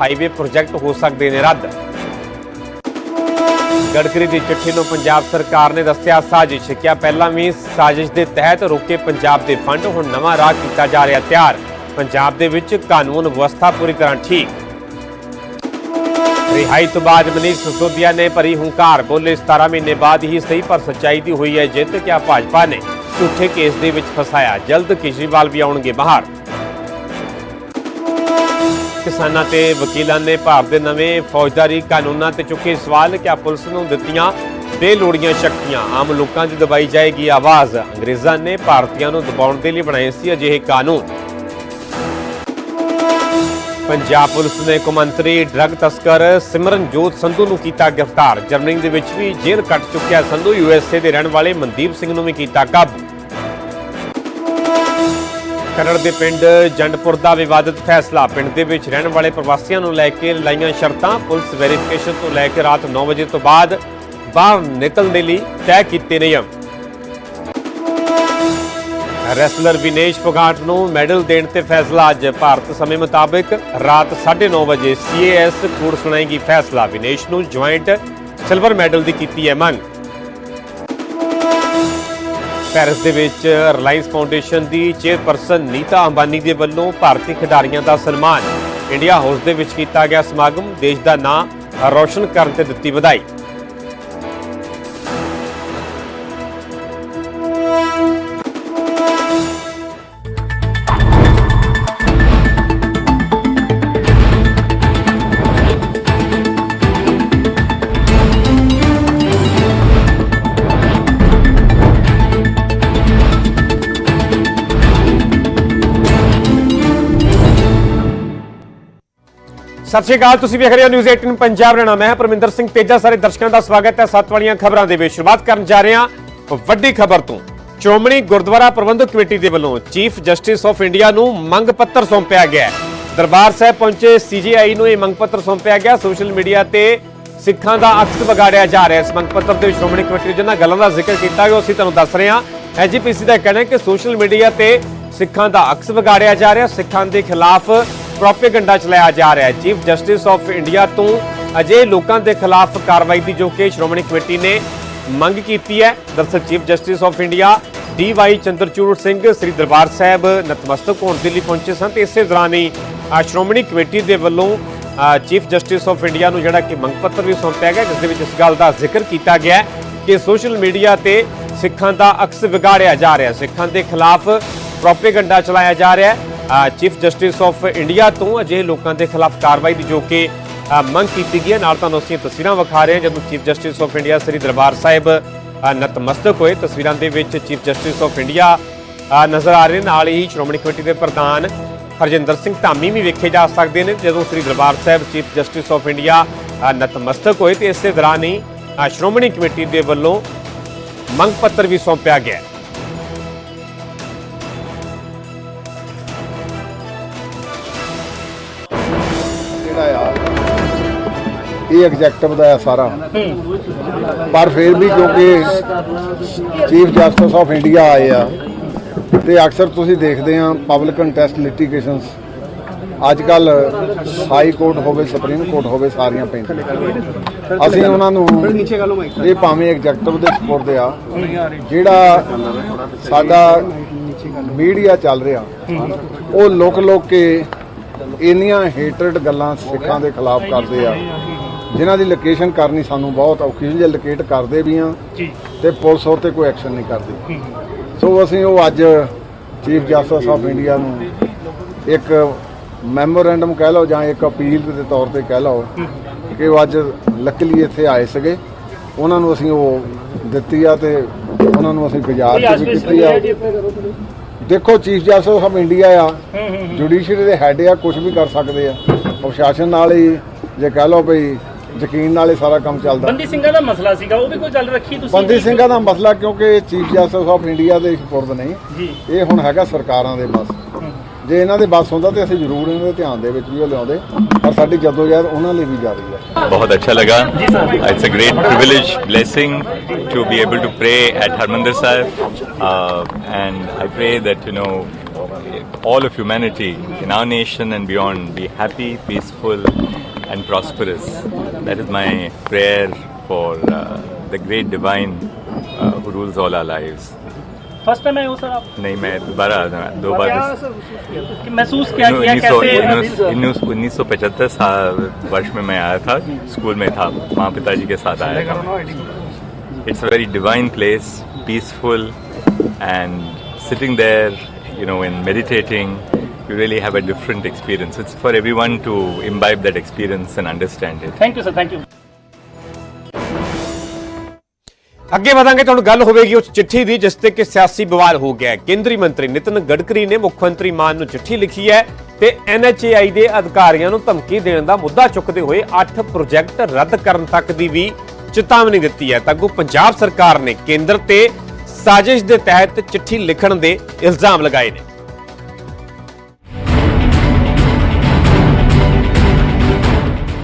Highway project ਹੋ ਸਕਦੇ ਨੇ ਰੱਦ। ਗੜਕਰੀ ਦੀ ਚਿੱਠੀ ਨੂੰ ਪੰਜਾਬ ਸਰਕਾਰ ਨੇ ਦੱਸਿਆ, ਸਾਜ਼ਿਸ਼। ਕਿਹਾ ਪਹਿਲਾਂ ਵੀ ਸਾਜ਼ਿਸ਼ ਦੇ ਤਹਿਤ ਰੋਕੇ ਪੰਜਾਬ ਦੇ ਫੰਡ, ਹੁਣ ਨਵਾਂ ਰਾਹ ਕੀਤਾ ਜਾ ਰਿਹਾ ਤਿਆਰ। ਪੰਜਾਬ ਦੇ ਵਿੱਚ ਕਾਨੂੰਨ ਵਿਵਸਥਾ ਪੂਰੀ ਤਰ੍ਹਾਂ ਠੀਕ। ਰਿਹਾਈ ਤੋਂ ਬਾਅਦ ਮਨੀਸ਼ ਸਿਸੋਦੀਆ ਨੇ ਭਰੀ ਹੰਕਾਰ, ਬੋਲੇ 17 ਮਹੀਨੇ ਬਾਅਦ ਹੀ ਸਹੀ ਪਰ ਸੱਚਾਈ ਦੀ ਹੋਈ ਹੈ ਜਿੱਤ ਕਿਆ ਭਾਜਪਾ ਨੇ। ਝੂਠੇ ਕੇਸ ਦੇ ਵਿੱਚ ਫਸਾਇਆ, ਜਲਦ ਕੇਜਰੀਵਾਲ ਵੀ ਆਉਣਗੇ ਬਾਹਰ। ਕਿਸਾਨਾਂ ਤੇ ਵਕੀਲਾਂ ਨੇ ਭਾਰਤ ਦੇ ਨਵੇਂ ਫੌਜਦਾਰੀ ਕਾਨੂੰਨਾਂ ਤੇ ਚੁੱਕੇ ਸਵਾਲ ਕਿ ਪੁਲਿਸ ਨੂੰ ਦਿੱਤੀਆਂ ਬੇਲੋੜੀਆਂ ਸ਼ਕਤੀਆਂ ਆਮ ਲੋਕਾਂ ਚ ਦਬਾਈ ਜਾਏਗੀ ਆਵਾਜ਼। ਅੰਗਰੇਜ਼ਾਂ ਨੇ ਭਾਰਤੀਆਂ ਨੂੰ ਦਬਾਉਣ ਦੇ ਲਈ ਬਣਾਏ ਸੀ ਅਜਿਹੇ ਕਾਨੂੰਨ। ਪੰਜਾਬ ਪੁਲਿਸ ਨੇ ਕੌਮਾਂਤਰੀ ਡਰੱਗ ਤਸਕਰ ਸਿਮਰਨਜੋਤ ਸੰਧੂ ਨੂੰ ਕੀਤਾ ਗ੍ਰਿਫਤਾਰ। ਜਰਮਨੀ ਦੇ ਵਿੱਚ ਵੀ ਜੇਲ੍ਹ ਕੱਟ ਚੁੱਕਿਆ ਸੰਧੂ ਯੂਐਸਏ ਦੇ ਰਹਿਣ ਵਾਲੇ ਮਨਦੀਪ ਸਿੰਘ ਨੂੰ ਵੀ ਕੀਤਾ ਕਾਬੂ। ਖਰੜ ਦੇ ਪਿੰਡ ਜੰਡਪੁਰ ਦਾ ਵਿਵਾਦਤ ਫੈਸਲਾ। ਪਿੰਡ ਦੇ ਵਿੱਚ ਰਹਿਣ ਵਾਲੇ ਪ੍ਰਵਾਸੀਆਂ ਨੂੰ ਲੈ ਕੇ ਲਾਈਆਂ ਸ਼ਰਤਾਂ। ਪੁਲਿਸ ਵੈਰੀਫਿਕੇਸ਼ਨ ਤੋਂ ਲੈ ਕੇ ਰਾਤ 9 ਵਜੇ ਤੋਂ ਬਾਅਦ ਬਾਹਰ ਨਿਕਲਣ ਦੇ ਲਈ ਤੈਅ ਕੀਤੇ ਨਿਯਮ। ਰੈਸਲਰ ਵਿਨੇਸ਼ ਫੋਗਾਟ ਨੂੰ ਮੈਡਲ ਦੇਣ ਤੇ ਫੈਸਲਾ ਅੱਜ। ਭਾਰਤ ਸਮੇਂ ਮੁਤਾਬਕ ਰਾਤ 9:30 ਵਜੇ ਸੀਏਐਸ ਕੋਰਟ ਸੁਣਾਏਗੀ ਫੈਸਲਾ। ਵਿਨੇਸ਼ ਨੂੰ ਜੁਆਇੰਟ ਸਿਲਵਰ ਮੈਡਲ ਦੀ ਕੀਤੀ ਹੈ ਮੰਗ। ਪੈਰਿਸ ਦੇ ਵਿੱਚ ਰਿਲਾਇੰਸ ਫਾਊਂਡੇਸ਼ਨ ਦੀ ਚੇਅਰਪਰਸਨ ਨੀਤਾ ਅੰਬਾਨੀ ਦੇ ਵੱਲੋਂ ਭਾਰਤੀ ਖਿਡਾਰੀਆਂ ਦਾ ਸਨਮਾਨ। ਇੰਡੀਆ ਹਾਊਸ ਦੇ ਵਿੱਚ ਕੀਤਾ ਗਿਆ ਸਮਾਗਮ। ਦੇਸ਼ ਦਾ ਨਾਂ ਰੌਸ਼ਨ ਕਰਨ ਤੇ ਦਿੱਤੀ ਵਧਾਈ। ਸਤਿ ਸ਼੍ਰੀ ਅਕਾਲ, ਤੁਸੀਂ ਵੇਖ ਰਹੇ ਹੋ ਨਿਊਜ਼ 18 ਪੰਜਾਬ ਰਣਾ ਮੈਂ ਪਰਮਿੰਦਰ ਸਿੰਘ ਤੇਜਾ, ਸਾਰੇ ਦਰਸ਼ਕਾਂ ਦਾ ਸਵਾਗਤ ਹੈ। ਸੱਤ ਵਾਲੀਆਂ ਖਬਰਾਂ ਦੇ ਵਿੱਚ ਸ਼ੁਰੂਆਤ ਕਰਨ ਜਾ ਰਹੇ ਹਾਂ। ਵੱਡੀ ਖਬਰ ਤੋਂ। ਸ਼੍ਰੋਮਣੀ ਗੁਰਦੁਆਰਾ ਪ੍ਰਬੰਧਕ ਕਮੇਟੀ ਦੇ ਵੱਲੋਂ ਚੀਫ ਜਸਟਿਸ ਆਫ ਇੰਡੀਆ ਨੂੰ ਮੰਗ ਪੱਤਰ ਸੌਂਪਿਆ ਗਿਆ ਦਰਬਾਰ ਸਾਹਿਬ ਪਹੁੰਚੇ ਸੀਜੀਆਈ ਨੂੰ ਇਹ ਮੰਗ ਪੱਤਰ ਸੌਂਪਿਆ ਗਿਆ। ਸੋਸ਼ਲ ਮੀਡੀਆ ਤੇ ਸਿੱਖਾਂ ਦਾ ਅਕਸ ਵਿਗਾੜਿਆ ਜਾ ਰਿਹਾ ਇਸ ਮੰਗ ਪੱਤਰ ਦੇ ਸ਼੍ਰੋਮਣੀ ਕਮੇਟੀ ਨੇ ਜਿਨ੍ਹਾਂ ਗੱਲਾਂ ਦਾ ਜ਼ਿਕਰ ਕੀਤਾ ਗਿਆ ਅਸੀਂ ਤੁਹਾਨੂੰ ਦੱਸ ਰਹੇ ਹਾਂ। ਐਜੀਪੀਸੀ ਦਾ ਕਹਿਣਾ ਹੈ ਕਿ ਸੋਸ਼ਲ ਮੀਡੀਆ ਤੇ ਸਿੱਖਾਂ ਦਾ ਅਕਸ ਵਿਗਾੜਿਆ ਜਾ ਰਿਹਾ। ਸਿੱਖਾਂ ਦੇ ਖਿਲਾਫ ਪ੍ਰੋਪੇਗੈਂਡਾ ਚਲਾਇਆ ਜਾ ਰਿਹਾ ਹੈ। ਚੀਫ ਜਸਟਿਸ ਆਫ ਇੰਡੀਆ ਤੋਂ ਅਜੇ ਲੋਕਾਂ ਦੇ ਖਿਲਾਫ ਕਾਰਵਾਈ ਦੀ ਜੋ ਕਿ ਸ਼੍ਰੋਮਣੀ ਕਮੇਟੀ ਨੇ ਮੰਗ ਕੀਤੀ ਹੈ। ਦਰਅਸਲ chief justice of India D Y Chandrachud Singh, Shri Darbar Sahib ਨਤਮਸਤਕ ਹੋਣ ਦੇ ਲਈ ਪਹੁੰਚੇ ਸਨ ਤੇ ਇਸੇ ਦੌਰਾਨ ਹੀ ਸ਼੍ਰੋਮਣੀ ਕਮੇਟੀ ਦੇ ਵੱਲੋਂ ਚੀਫ ਜਸਟਿਸ ਆਫ ਇੰਡੀਆ ਨੂੰ ਜਿਹੜਾ ਕਿ ਮੰਗ ਪੱਤਰ ਵੀ ਸੌਂਪਿਆ ਗਿਆ, ਜਿਸ ਦੇ ਵਿੱਚ ਇਸ ਗੱਲ ਦਾ ਜ਼ਿਕਰ ਕੀਤਾ ਗਿਆ ਕਿ ਸੋਸ਼ਲ ਮੀਡੀਆ ਤੇ ਸਿੱਖਾਂ ਦਾ ਅਕਸ ਵਿਗਾੜਿਆ ਜਾ ਰਿਹਾ ਸਿੱਖਾਂ ਦੇ ਖਿਲਾਫ ਪ੍ਰੋਪੇਗੈਂਡਾ ਚਲਾਇਆ ਜਾ ਰਿਹਾ ਹੈ। ਚੀਫ ਜਸਟਿਸ ਆਫ ਇੰਡੀਆ ਤੋਂ ਅਜਿਹੇ ਲੋਕਾਂ ਦੇ ਖਿਲਾਫ ਕਾਰਵਾਈ ਦੀ ਜੋ ਕਿ ਮੰਗ ਕੀਤੀ ਗਈ ਹੈ। ਨਾਲ ਤੁਹਾਨੂੰ ਅਸੀਂ ਤਸਵੀਰਾਂ ਵਿਖਾ ਰਹੇ ਹਾਂ, ਜਦੋਂ chief justice of India Shri Darbar Sahib ਨਤਮਸਤਕ ਹੋਏ। ਤਸਵੀਰਾਂ ਦੇ ਵਿੱਚ ਚੀਫ ਜਸਟਿਸ ਆਫ ਇੰਡੀਆ ਨਜ਼ਰ ਆ ਰਹੇ ਨੇ। ਨਾਲ ਹੀ ਸ਼੍ਰੋਮਣੀ ਕਮੇਟੀ ਦੇ ਪ੍ਰਧਾਨ ਹਰਜਿੰਦਰ ਸਿੰਘ ਧਾਮੀ ਵੀ ਵੇਖੇ ਜਾ ਸਕਦੇ ਨੇ। ਜਦੋਂ Shri Darbar Sahib chief justice of India ਨਤਮਸਤਕ ਹੋਏ, ਤੇ ਇਸੇ ਦੌਰਾਨ ਹੀ ਸ਼੍ਰੋਮਣੀ ਕਮੇਟੀ ਦੇ ਵੱਲੋਂ ਮੰਗ ਪੱਤਰ ਵੀ ਸੌਂਪਿਆ ਗਿਆ ਇਹ ਐਗਜ਼ੈਕਟਿਵ ਦਾ ਆ ਸਾਰਾ। ਪਰ ਫਿਰ ਵੀ ਕਿਉਂਕਿ ਚੀਫ ਜਸਟਿਸ ਆਫ ਇੰਡੀਆ ਆਏ ਆ, ਤੇ ਅਕਸਰ ਤੁਸੀਂ ਦੇਖਦੇ ਆ ਪਬਲਿਕ ਕੰਟੈਸਟ ਲਿਟੀਗੇਸ਼ਨਸ ਅੱਜ ਕੱਲ ਹਾਈ ਕੋਰਟ ਹੋਵੇ ਸੁਪਰੀਮ ਕੋਰਟ ਹੋਵੇ, ਸਾਰੀਆਂ ਪੈਂਦੀਆਂ। ਅਸੀਂ ਉਹਨਾਂ ਨੂੰ ਇਹ ਭਾਵੇਂ ਐਗਜ਼ੈਕਟਿਵ ਦੇ ਸਪੋਰਟ ਦੇ ਆ, ਜਿਹੜਾ ਸਾਡਾ ਮੀਡੀਆ ਚੱਲ ਰਿਹਾ, ਉਹ ਲੁਕ ਲੁਕ ਕੇ ਇੰਨੀਆਂ ਹੇਟਰਡ ਗੱਲਾਂ ਸਿੱਖਾਂ ਦੇ ਖਿਲਾਫ ਕਰਦੇ ਆ। ਜਿਨ੍ਹਾਂ ਦੀ ਲੋਕੇਸ਼ਨ ਕਰਨੀ ਸਾਨੂੰ ਬਹੁਤ ਔਖੀ ਹੁੰਦੀ ਹੈ ਲੋਕੇਟ ਕਰਦੇ ਵੀ ਆ ਤੇ ਪੁਲਿਸ ਉਹ ਤੇ ਕੋਈ ਐਕਸ਼ਨ ਨਹੀਂ ਕਰਦੀ। ਸੋ ਅਸੀਂ ਉਹ ਅੱਜ ਚੀਫ ਜਸਟਿਸ ਆਫ ਇੰਡੀਆ ਨੂੰ ਇੱਕ ਮੈਮੋਰੈਂਡਮ ਕਹਿ ਲਓ ਜਾਂ ਇੱਕ ਅਪੀਲ ਦੇ ਤੌਰ ਤੇ ਕਹਿ ਲਓ ਕਿ ਉਹ ਅੱਜ ਲੱਕਲੀ ਇੱਥੇ ਆਏ ਸੀਗੇ। ਉਹਨਾਂ ਨੂੰ ਅਸੀਂ ਉਹ ਦਿੱਤੀ ਆ ਤੇ ਉਹਨਾਂ ਨੂੰ ਅਸੀਂ ਗੁਜ਼ਾਰ ਵੀ ਕੀਤੀ ਆ। ਦੇਖੋ ਚੀਫ ਜਸਟਿਸ ਆਫ ਇੰਡੀਆ ਆ। ਜੁਡੀਸ਼ੀਅਰੀ ਦੇ ਹੈੱਡ ਆ ਕੁਝ ਵੀ ਕਰ ਸਕਦੇ ਆ। ਪ੍ਰਸ਼ਾਸਨ ਨਾਲ ਹੀ ਜੇ ਕਹਿ ਲਓ ਭਈ ਯਕੀਨ ਨਾਲ ਇਹ ਸਾਰਾ ਕੰਮ ਚੱਲਦਾ। ਬੰਦੀ ਸਿੰਘਾਂ ਦਾ ਮਸਲਾ ਸੀਗਾ ਉਹ ਵੀ ਕੋਈ ਚੱਲ ਰੱਖੀ ਤੁਸੀਂ? ਬੰਦੀ ਸਿੰਘਾਂ ਦਾ ਮਸਲਾ ਕਿਉਂਕਿ ਚੀਫ ਜਸਟਿਸ ਆਫ ਇੰਡੀਆ ਦੇ ਸਪੁਰਦ ਨਹੀਂ। ਇਹ ਹੁਣ ਹੈਗਾ ਸਰਕਾਰਾਂ ਦੇ ਬਸ। ਜੇ ਇਹਨਾਂ ਦੇ ਬਸ ਹੁੰਦਾ ਤੇ ਅਸੀਂ ਜ਼ਰੂਰ ਇਹਨਾਂ ਦੇ ਧਿਆਨ ਦੇ ਵਿੱਚ ਵੀ ਉਹ ਲਿਆਉਂਦੇ ਪਰ ਸਾਡੀ ਜਦੋਂ ਯਾਰ ਉਹਨਾਂ ਲਈ ਵੀ ਜਾ ਰਹੀ ਹੈ। ਬਹੁਤ ਅੱਛਾ ਲੱਗਾ। It's a great privilege blessing to be able to pray at Harmandar Sahib and I pray that you know all of humanity in our nation and beyond be happy, peaceful, and prosperous. That is my prayer for uh, the great divine uh, who rules all our lives. First time आए हो sir आप नहीं मैं दोबारा दो बार कि महसूस क्या किया उन्नीस सौ कैसे उन्नीस उन्नीस सौ पचहत्तर साल वर्ष में मैं आया था स्कूल में था माँ पिताजी के साथ आया था it's a very divine place peaceful and sitting there you know in meditating you really have a different experience. It's for everyone to imbibe that experience and understand it. Thank you sir thank you ਅੱਗੇ ਵਧਾਂਗੇ ਤੁਹਾਨੂੰ ਗੱਲ ਹੋਵੇਗੀ ਉਸ ਚਿੱਠੀ ਦੀ ਜਿਸ ਤੇ ਕਿ ਸਿਆਸੀ ਵਿਵਾਦ ਹੋ ਗਿਆ ਹੈ। ਕੇਂਦਰੀ ਮੰਤਰੀ ਨਿਤਿਨ ਗਡਕਰੀ ਨੇ ਮੁੱਖ ਮੰਤਰੀ ਮਾਨ ਨੂੰ ਚਿੱਠੀ ਲਿਖੀ ਹੈ ਤੇ NHAI ਦੇ ਅਧਿਕਾਰੀਆਂ ਨੂੰ ਧਮਕੀ ਦੇਣ ਦਾ ਮੁੱਦਾ ਚੁੱਕਦੇ ਹੋਏ 8 ਪ੍ਰੋਜੈਕਟ ਰੱਦ ਕਰਨ ਤੱਕ ਦੀ ਵੀ ਚੇਤਾਵਨੀ ਦਿੱਤੀ ਹੈ। ਤਾਂ ਅੱਗੋਂ ਪੰਜਾਬ ਸਰਕਾਰ ਨੇ ਕੇਂਦਰ ਤੇ ਸਾਜ਼ਿਸ਼ ਦੇ ਤਹਿਤ ਚਿੱਠੀ ਲਿਖਣ ਦੇ ਇਲਜ਼ਾਮ ਲਗਾਏ ਨੇ।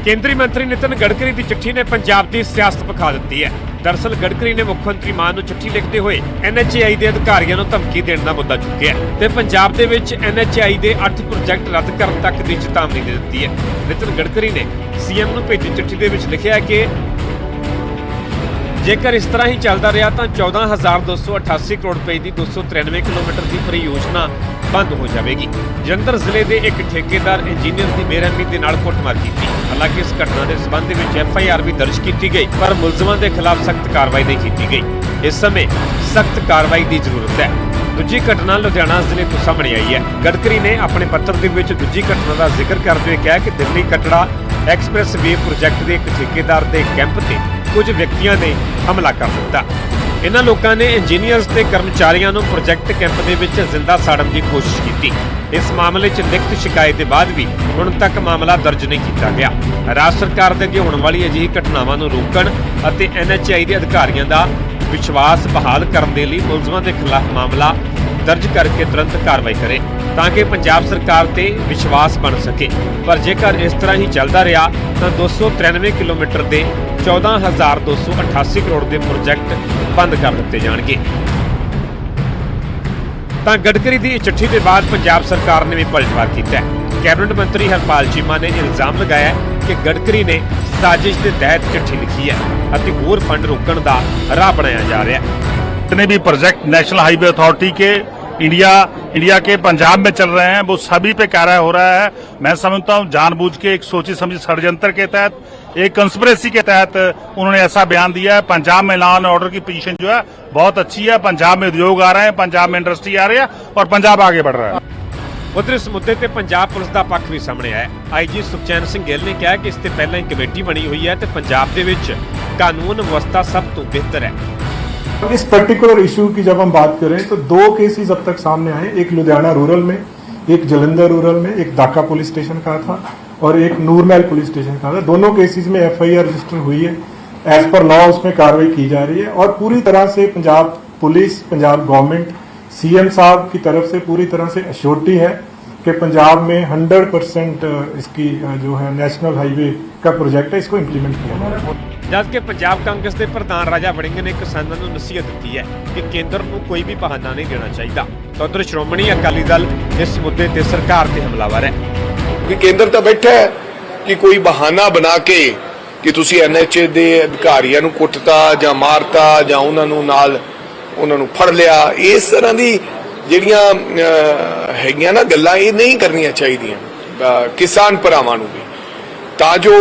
ਕੇਂਦਰੀ ਮੰਤਰੀ ਨਿਤਨ ਗਡਕਰੀ ਦੀ ਚਿੱਠੀ ਨੇ ਪੰਜਾਬ ਦੀ ਸਿਆਸਤ ਵਿਖਾ ਦਿੱਤੀ ਹੈ। ਦਰਸਲ, ਗਡਕਰੀ ਨੇ ਮੁੱਖ ਮੰਤਰੀ ਮਾਨ ਨੂੰ ਚਿੱਠੀ ਲਿਖਦੇ ਹੋਏ ਐਨਐਚਏਆਈ ਦੇ ਅਧਿਕਾਰੀਆਂ ਨੂੰ ਧਮਕੀ ਦੇਣ ਦਾ ਮੁੱਦਾ ਚੁੱਕਿਆ ਤੇ ਪੰਜਾਬ ਦੇ ਵਿੱਚ ਐਨਐਚਏਆਈ ਦੇ 8 ਪ੍ਰੋਜੈਕਟ ਰੱਦ ਕਰਨ ਤੱਕ ਦੀ ਚੇਤਾਵਨੀ ਦੇ ਦਿੱਤੀ ਹੈ। ਨਿਤਨ ਗਡਕਰੀ ਨੇ ਸੀਐਮ ਨੂੰ ਭੇਜੀ ਚਿੱਠੀ ਦੇ ਵਿੱਚ ਲਿਖਿਆ ਹੈ ਕਿ ਜੇਕਰ ਇਸ ਤਰ੍ਹਾਂ ਹੀ ਚੱਲਦਾ ਰਿਹਾ ਤਾਂ 14288 ਕਰੋੜ ਰੁਪਏ ਦੀ 293 ਕਿਲੋਮੀਟਰ ਦੀ ਪਰਿਯੋਜਨਾ ਬੰਦ ਹੋ ਜਾਵੇਗੀ। ਜਲੰਧਰ ਜ਼ਿਲ੍ਹੇ ਦੇ ਇੱਕ ਠੇਕੇਦਾਰ ਇੰਜੀਨੀਅਰ ਦੀ ਬੇਰਹਿਮੀ ਦੇ ਨਾਲ ਕੁੱਟਮਾਰ ਕੀਤੀ। ਹਾਲਾਂਕਿ ਇਸ ਘਟਨਾ ਦੇ ਸਬੰਧ ਵਿੱਚ ਐਫ ਆਈ ਆਰ ਵੀ ਦਰਜ ਕੀਤੀ ਗਈ, ਪਰ ਮੁਲਜ਼ਮਾਂ ਦੇ ਖਿਲਾਫ ਸਖਤ ਕਾਰਵਾਈ ਨਹੀਂ ਕੀਤੀ ਗਈ। ਇਸ ਸਮੇਂ ਸਖਤ ਕਾਰਵਾਈ ਦੀ ਜ਼ਰੂਰਤ ਹੈ। ਦੂਜੀ ਘਟਨਾ ਲੁਧਿਆਣਾ ਜ਼ਿਲ੍ਹੇ ਤੋਂ ਸਾਹਮਣੇ ਆਈ ਹੈ। ਗਡਕਰੀ ਨੇ ਆਪਣੇ ਪੱਤਰ ਦੇ ਵਿੱਚ ਦੂਜੀ ਘਟਨਾ ਦਾ ਜ਼ਿਕਰ ਕਰਦੇ ਹੋਏ ਕਿਹਾ ਕਿ Delhi Katra express way project ਦੇ ਇੱਕ ਠੇਕੇਦਾਰ ਦੇ ਕੈਂਪ ਤੇ ਕੁਝ ਵਿਅਕਤੀਆਂ ਨੇ ਹਮਲਾ ਕਰ ਦਿੱਤਾ। ਇਹਨਾਂ ਲੋਕਾਂ ਨੇ ਇੰਜੀਨੀਅਰਸ ਤੇ ਕਰਮਚਾਰੀਆਂ ਨੂੰ ਪ੍ਰੋਜੈਕਟ ਕੈਂਪ ਦੇ ਵਿੱਚ ਜ਼ਿੰਦਾ ਸਾੜਨ ਦੀ ਕੋਸ਼ਿਸ਼ ਕੀਤੀ। ਇਸ ਮਾਮਲੇ 'ਚ ਲਿਖਤ ਸ਼ਿਕਾਇਤ ਦੇ ਬਾਅਦ ਵੀ ਹੁਣ ਤੱਕ ਮਾਮਲਾ ਦਰਜ ਨਹੀਂ ਕੀਤਾ ਗਿਆ। ਰਾਜ ਸਰਕਾਰ ਦੇ ਅੱਗੇ ਹੋਣ ਵਾਲੀ ਅਜਿਹੀ ਘਟਨਾਵਾਂ ਨੂੰ ਰੋਕਣ ਅਤੇ ਐਨਐਚਆਈ ਦੇ ਅਧਿਕਾਰੀਆਂ ਦਾ ਵਿਸ਼ਵਾਸ ਬਹਾਲ ਕਰਨ ਦੇ ਲਈ ਮੁਲਜ਼ਮਾਂ ਦੇ ਖਿਲਾਫ ਮਾਮਲਾ ਦਰਜ ਕਰਕੇ ਤੁਰੰਤ ਕਾਰਵਾਈ ਕਰੇ ਤਾਂ ਕਿ ਪੰਜਾਬ ਸਰਕਾਰ ਤੇ ਵਿਸ਼ਵਾਸ ਬਣ ਸਕੇ। ਪਰ ਜੇਕਰ ਇਸ ਤਰ੍ਹਾਂ ਹੀ ਚੱਲਦਾ ਰਿਹਾ, ਤਾਂ 293 ਕਿਲੋਮੀਟਰ ਦੇ 14288 ਕਰੋੜ ਦੇ ਪ੍ਰੋਜੈਕਟ ਬੰਦ ਕਰ ਦਿੱਤੇ ਜਾਣਗੇ। ਤਾਂ ਗਡਕਰੀ ਦੀ ਚਿੱਠੀ ਦੇ ਬਾਅਦ ਪੰਜਾਬ ਸਰਕਾਰ ਨੇ ਵੀ ਪਲਟਵਾਰ ਕੀਤਾ ਹੈ। ਕੈਬਨਿਟ ਮੰਤਰੀ ਹਰਪਾਲ ਚੀਮਾ ਨੇ ਇਲਜ਼ਾਮ ਲਗਾਇਆ ਕਿ ਗਡਕਰੀ ਨੇ ਸਾਜ਼ਿਸ਼ ਦੇ ਤਹਿਤ ਚਿੱਠੀ ਲਿਖੀ ਹੈ ਅਤੇ ਹੋਰ ਫੰਡ ਰੋਕਣ ਦਾ ਰਾਹ ਬਣਾਇਆ ਜਾ ਰਿਹਾ ਹੈ। जितने भी प्रोजेक्ट नेशनल हाईवे अथॉरिटी के इंडिया इंडिया के पंजाब में चल रहे हैं वो सभी पे कार्य हो रहा है मैं समझता हूँ जानबूझ के एक सोची समझी षडयंत्र के तहत एक कंस्पिरेसी के तहत उन्होंने ऐसा बयान दिया है पंजाब में लॉ एंड ऑर्डर की पोजीशन जो है बहुत अच्छी है पंजाब में उद्योग आ रहे हैं पंजाब में इंडस्ट्री आ रही है और पंजाब आगे बढ़ रहा है ਉਧਰ ਇਸ ਮੁੱਦੇ ਤੇ ਪੰਜਾਬ ਪੁਲਿਸ ਦਾ ਪੱਖ ਵੀ ਸਾਹਮਣੇ ਆਇਆ ਹੈ ਆਈਜੀ ਸੁਖਚੈਨ ਸਿੰਘ ਗਿੱਲ ਨੇ ਕਿਹਾ ਕਿ ਇਸ ਤੇ ਪਹਿਲਾਂ ਹੀ ਕਮੇਟੀ ਬਣੀ ਹੋਈ ਹੈ ਤੇ ਪੰਜਾਬ ਦੇ ਵਿੱਚ ਕਾਨੂੰਨ ਵਿਵਸਥਾ ਸਭ ਤੋਂ ਬਿਹਤਰ ਹੈ इस पर्टिकुलर इशू की जब हम बात करें तो दो केसेस अब तक सामने आए। एक लुधियाना रूरल में, एक जलंधर रूरल में, एक दाका पुलिस स्टेशन का था और एक नूरमहल पुलिस स्टेशन का था। दोनों केसेस में एफआईआर रजिस्टर हुई है। एज पर लॉ उसमें कार्रवाई की जा रही है। और पूरी तरह से Punjab police, Punjab government CM साहब की तरफ़ से पूरी तरह से अश्योरिटी है। कि पंजाब में 100 परसेंट इसकी अ, जो है नेशनल हाईवे का प्रोजेक्ट है इसको इम्प्लीमेंट किया जाएगा ਜਦ ਕਿ ਪੰਜਾਬ ਕਾਂਗਰਸ ਦੇ ਪ੍ਰਧਾਨ ਰਾਜਾ ਵੜਿੰਗ ਨੇ ਕਿਸਾਨਾਂ ਨੂੰ ਨਸੀਹਤ ਦਿੱਤੀ ਹੈ ਕਿ ਕੇਂਦਰ ਨੂੰ ਕੋਈ ਵੀ ਬਹਾਨਾ ਨਹੀਂ ਦੇਣਾ ਚਾਹੀਦਾ ਤਾਂ ਉਧਰ ਸ਼੍ਰੋਮਣੀ ਅਕਾਲੀ ਦਲ ਇਸ ਮੁੱਦੇ ਤੇ ਸਰਕਾਰ ਤੇ ਹਮਲਾਵਰ ਹੈ ਕਿ ਕੇਂਦਰ ਤਾਂ ਬੈਠਾ ਹੈ ਕਿ ਕੋਈ ਬਹਾਨਾ ਬਣਾ ਕੇ ਕਿ ਤੁਸੀਂ ਐਨਐਚਏ ਦੇ ਅਧਿਕਾਰੀਆਂ ਨੂੰ ਕੁੱਟਤਾ ਜਾਂ ਮਾਰਤਾ ਜਾਂ ਉਹਨਾਂ ਨੂੰ ਨਾਲ ਉਹਨਾਂ ਨੂੰ ਫੜ ਲਿਆ ਇਸ ਤਰ੍ਹਾਂ ਦੀ ਜਿਹੜੀਆਂ ਅਹ, ਹੈਗੀਆਂ ਨਾ ਗੱਲਾਂ ਇਹ ਨਹੀਂ ਕਰਨੀਆਂ ਚਾਹੀਦੀਆਂ ਅਹ, ਕਿਸਾਨ ਭਰਾਵਾਂ ਨੂੰ ਵੀ ਤਾਂ ਜੋ